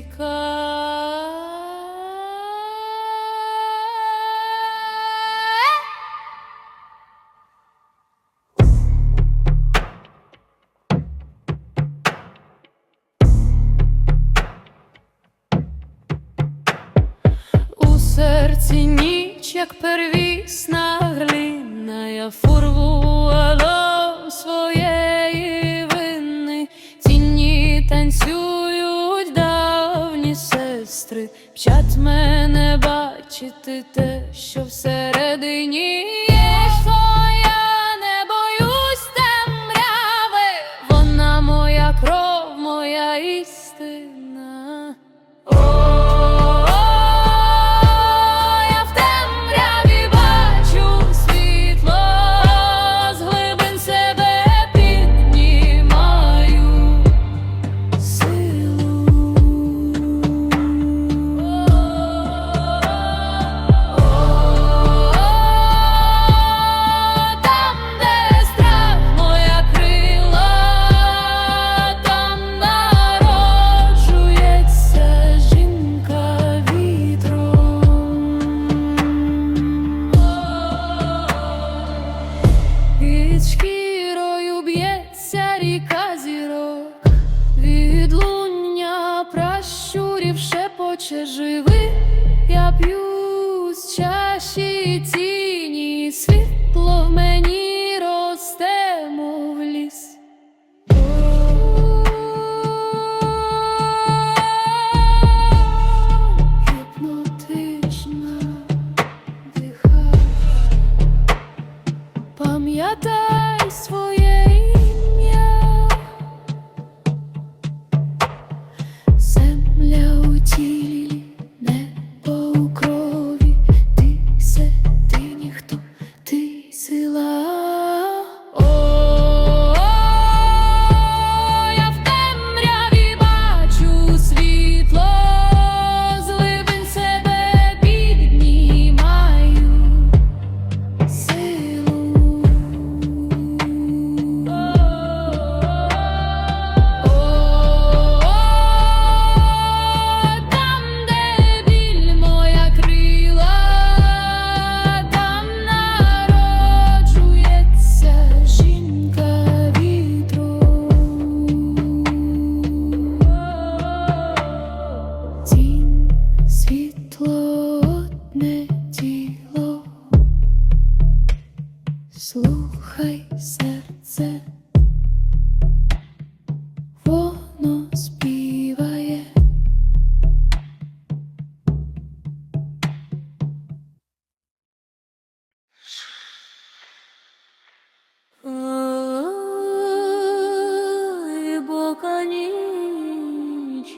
Africa. Вчать мене бачити те, що всередині є. Шепоче живи, я п'ю з чаші тіні,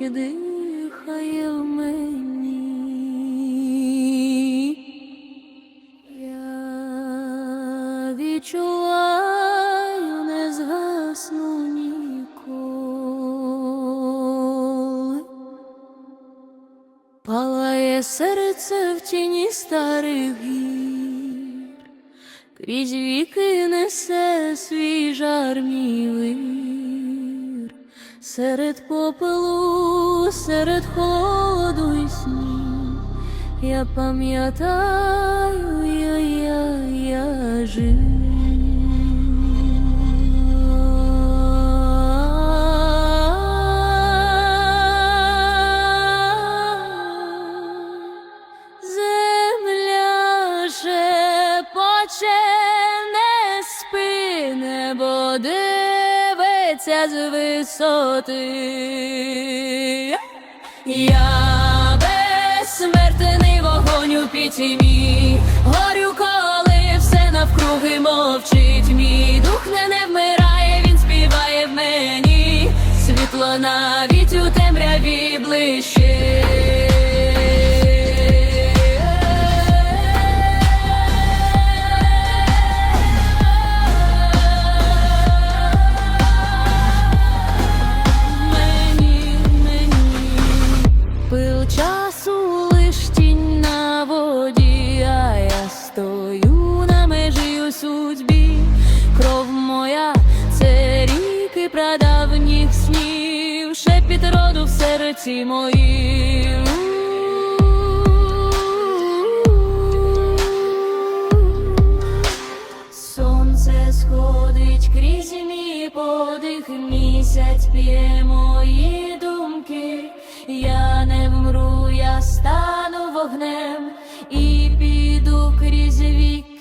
ніч дихає в мені. Я відчуваю, не згасну ніколи. Палає серце в тіні старих гір, крізь віки несе свій жар мій. Серед попелу, серед холоду і сні, я пам'ятаю, я, я, я жив. З висоти. Я безсмертний вогонь у пітьмі, горю, коли все навкруги мовчить. Мій дух не, не вмирає, він співає в мені. Світло навіть у темряві ближче. Подих, місяць п'є мої думки. Я не вмру, я стану вогнем і піду крізь. віки.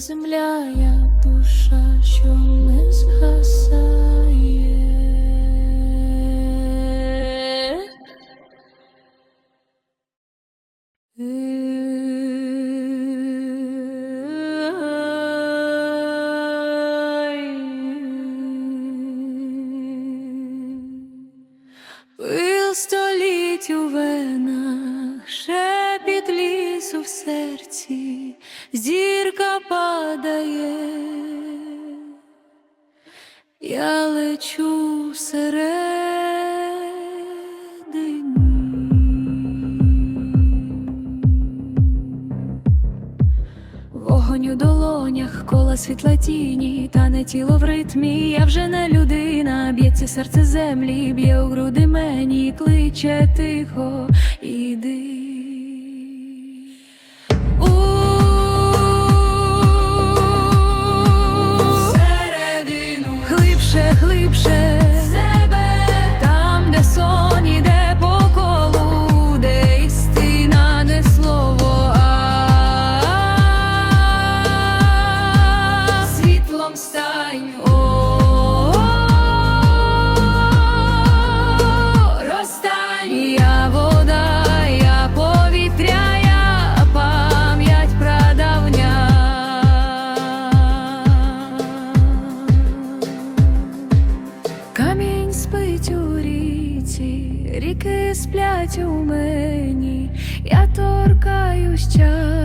Земля, я душа, що не згасає. Пил століть у венах, шепіт лісу в серці, зірка падає, я лечу всередині. Вогонь у долонях, кола світла тіні, та не тіло в ритмі, я вже не людина, б'ється серце землі, б'є у груди мені, кличе тихо, іди. Сплять у мені, я торкаюсь часу,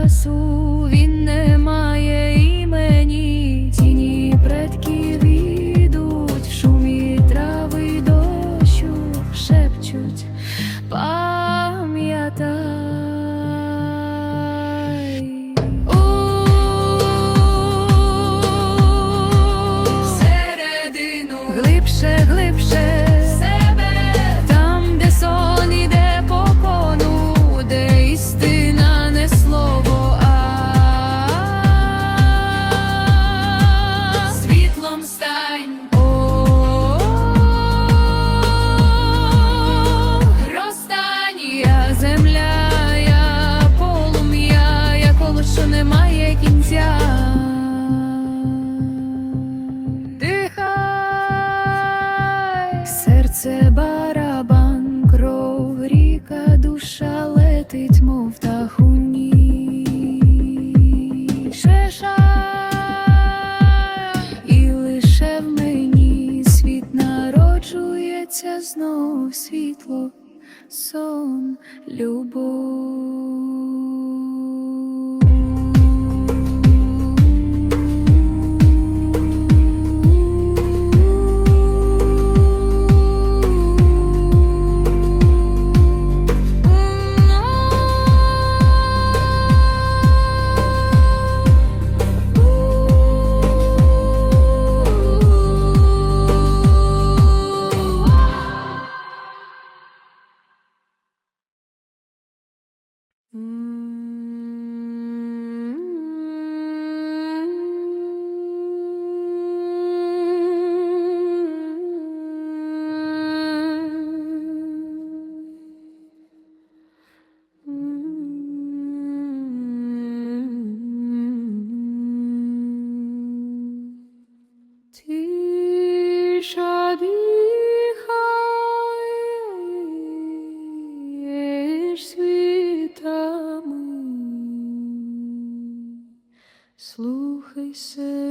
кінця. Дихай, серце барабан, кров, ріка, душа летить, мов птах у. Шеша, і лише в мені світ народжується знов світло, сон, Тиша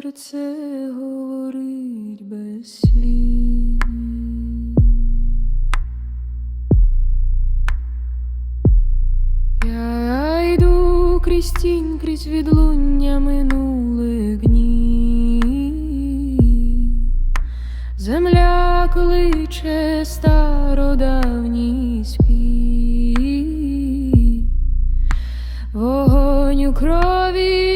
про це говорить без слів. Я йду крізь тінь, крізь відлуння минулих днів. Земля кличе стародавній спів. Вогонь у крові.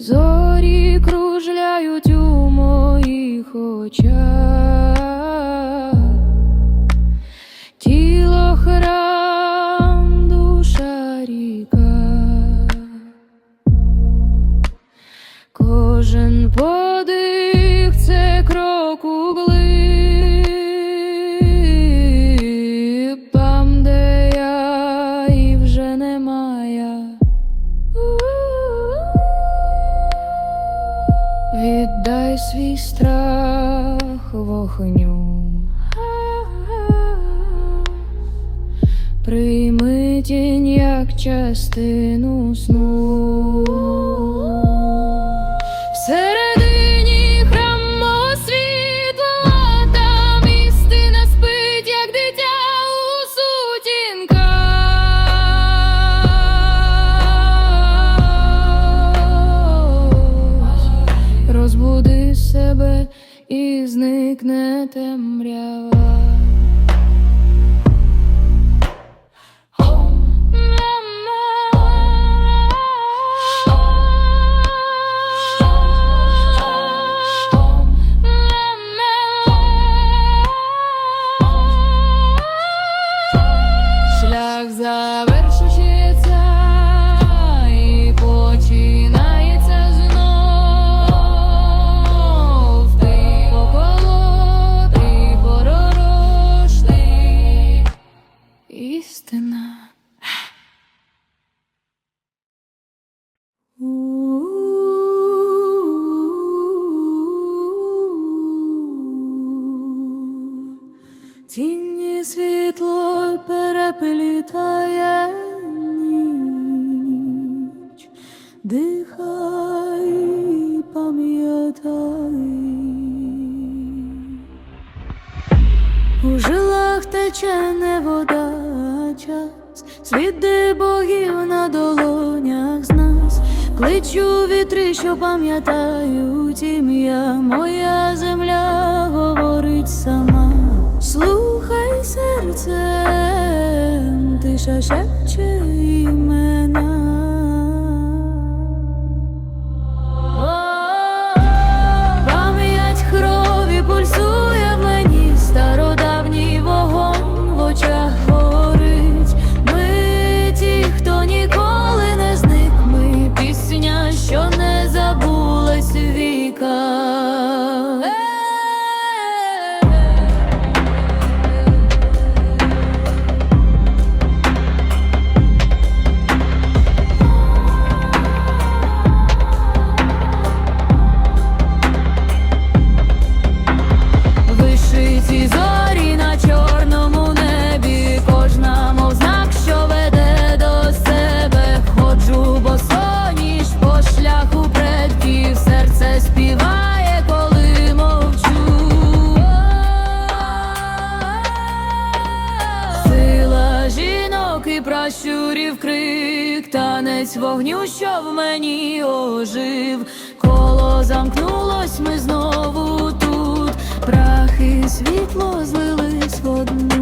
Зорі кружляють у моїх очах, свій страх вогню. Прийми тінь як частину сну. Зникне темрява. У жилах тече не вода, а час, сліди богів на долонях з нас. Кличу вітри, що пам'ятають ім'я, моя земля говорить сама. Слухай серцем, тиша шепче імена. місяць вогню, що в мені ожив, коло замкнулось ми знову тут, прахи світло злились в одне.